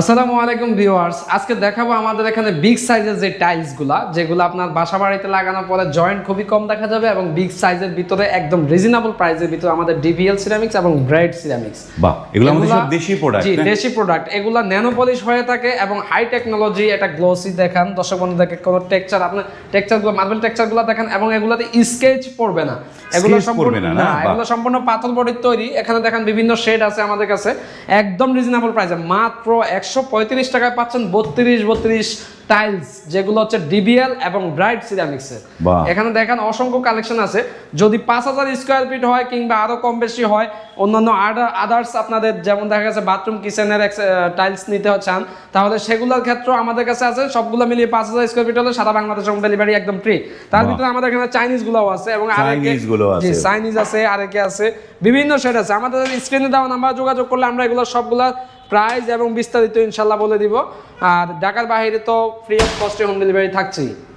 আসসালামু আলাইকুম ভিউয়ার্স। আজকে দেখাবো আমাদের এখানে বিগ সাইজের যে টাইলসগুলা যেগুলো আপনার বাসা বাড়িতে লাগানোর পরে জয়েন্ট খুবই কম দেখা যাবে এবং বিগ সাইজের ভিতরে একদম রিজনেবল প্রাইসের ভিতরে আমাদের ডিভিএল সিরামিক্স এবং ব্রাইট সিরামিক্স বাহ এগুলো আমাদের সব দেশি প্রোডাক্ট জি দেশি প্রোডাক্ট এগুলা ন্যানো পলিশ হয়ে থাকে এবং হাই টেকনোলজি এটা গ্লোসি দেখান। দর্শক বন্ধু দেখে কোনো টেক্সচার আপনার টেক্সচারগুলো মার্বেল টেক্সচারগুলো দেখেন এবং এগুলাতে স্কেচ পড়বে না। এগুলো সম্পূর্ণ না। এগুলো সম্পূর্ণ পাথর বডির তৈরি। এখানে দেখেন বিভিন্ন শেড আছে আমাদের কাছে। একদম রিজনেবল প্রাইসে মাত্র একশো পঁয়ত্রিশ টাকায় পাচ্ছেন বত্রিশ বত্রিশ টাইলস যেগুলো হচ্ছে ডিবিএল এবং ব্রাইট সিরামিক্সের এখানে দেখেন অসংখ্য কালেকশন আছে। যদি পাঁচ হাজার স্কোয়ার ফিট হয় কিংবা আরও কম বেশি হয় অন্যান্য আদার্স আপনাদের যেমন দেখা গেছে বাথরুম কিচেনের টাইলস নিতে চান তাহলে সেগুলোর ক্ষেত্রে আমাদের কাছে আছে। সবগুলো মিলিয়ে পাঁচ হাজার স্কোয়ার ফিট হলে সারা বাংলাদেশ হোম ডেলিভারি একদম ফ্রি তার ভিতরে আমাদের এখানে চাইনিজ গুলোও আছে এবং চাইনিজ আছে। আরেকে আছে। বিভিন্ন সেট আছে। আমাদের স্ক্রিনে দেওয়া নাম্বার যোগাযোগ করলে আমরা এগুলো সবগুলা প্রাইস এবং বিস্তারিত ইনশাল্লাহ বলে দিব। আর ঢাকার বাইরে তো ফ্রি অফ কস্টে হোম ডেলিভারি থাকছেই।